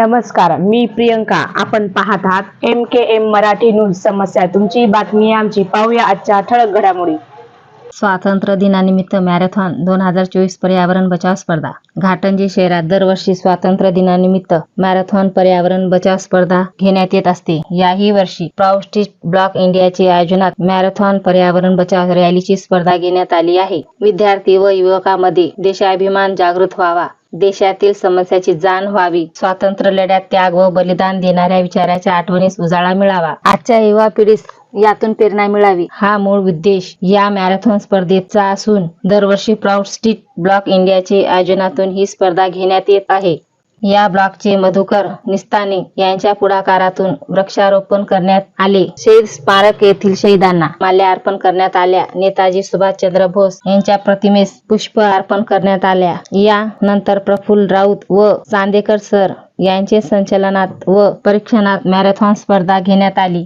नमस्कार मी प्रियंका. आपण पाहत आहात M K M Marathi news समस्या. तुमची बातमी आमची. पाहूया आजच्या ठळक घडामोडी. स्वातंत्र्य दिनानिमित्त मॅरेथॉन दोन हजार चोवीस पर्यावरण बचाव स्पर्धा. घाटंजी शहरात दरवर्षी स्वातंत्र्य दिनानिमित्त मॅरेथॉन पर्यावरण बचाव स्पर्धा घेण्यात येत असते. याही वर्षी प्राउस्टिस्ट ब्लॉक इंडियाचे आयोजनात मॅरेथॉन पर्यावरण बचाव रॅलीची स्पर्धा घेण्यात आली आहे. विद्यार्थी व युवकांमध्ये देशाभिमान जागृत व्हावा. देशातील समस्याची जाण व्हावी. स्वातंत्र्य लढ्यात त्याग व बलिदान देणाऱ्या विचाराच्या आठवणीस उजाळा मिळावा. आजच्या युवा पिढीस यातून प्रेरणा मिळावी. हा मूळ उद्देश या मॅरेथॉन स्पर्धेचा असून दरवर्षी प्राऊड स्ट्रीट ब्लॉक इंडियाचे आयोजनातून ही स्पर्धा घेण्यात येत आहे. या ब्लॉकचे मधुकर निस्ताने यांच्या पुढाकारातून वृक्षारोपण करण्यात आले. शहीद स्मारक येथील शहीदांना माल्या अर्पण करण्यात आल्या. नेताजी सुभाषचंद्र बोस यांच्या प्रतिमेस पुष्प अर्पण करण्यात आल्या. या नंतर प्रफुल्ल राऊत व चांदेकर सर यांचे संचलनात व परीक्षणात मॅरेथॉन स्पर्धा घेण्यात आली.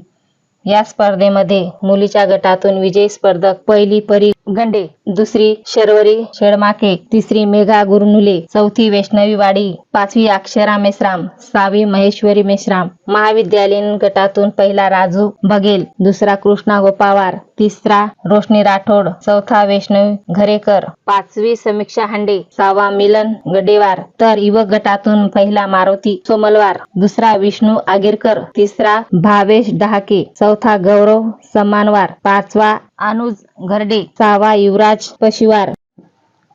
या स्पर्धेमध्ये मुलीच्या गटातून विजयी स्पर्धक पहिली परी गंडे दुसरी शर्वरी शेडमाके तिसरी मेघा गुरनुले चौथी वैष्णवी वाडी पाचवी अक्षरा मेश्राम सहावी महेश्वरी मेश्राम. महाविद्यालयीन गटातून पहिला राजू बघेल दुसरा कृष्णा गोपावार तिसरा रोशनी राठोड चौथा वैष्णवी घरेकर. पाचवी समीक्षा हांडे सहावा मिलन गडेवार. तर युवक गटातून पहिला मारुती सोमलवार दुसरा विष्णू आगेरकर तिसरा भावेश डहाके चौथा गौरव समानवार पाचवा अनुज घरडे. सहावा युवराज पशिवार.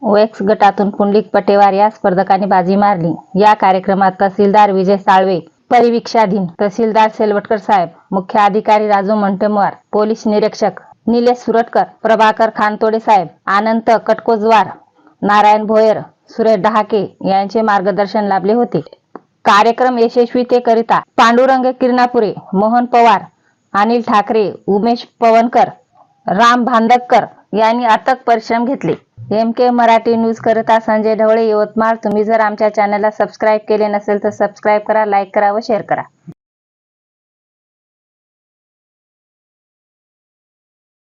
ओएक्स गटातून पुंडलिक पटेवार या स्पर्धकांनी बाजी मारली. या कार्यक्रमात तहसीलदार विजय साळवे परिवीक्षाधीन तहसीलदार सेलवटकर साहेब मुख्य अधिकारी राजू मंटेमवार पोलीस निरीक्षक निलेश सुरटकर प्रभाकर खानतोडे साहेब आनंद कटकोजवार नारायण भोयर सुरेश डहाके यांचे मार्गदर्शन लाभले होते. कार्यक्रम यशस्वीतेकरिता पांडुरंग किरणापुरे मोहन पवार अनिल ठाकरे उमेश पवनकर राम भांदककर यांनी अथक परिश्रम घेतले. एम के मराठी न्यूज करता संजय ढवळे यवतमाळ. तुम्ही जर आमच्या चॅनलला सबस्क्राईब केले नसेल तर सबस्क्राईब करा लाईक करा व शेअर करा.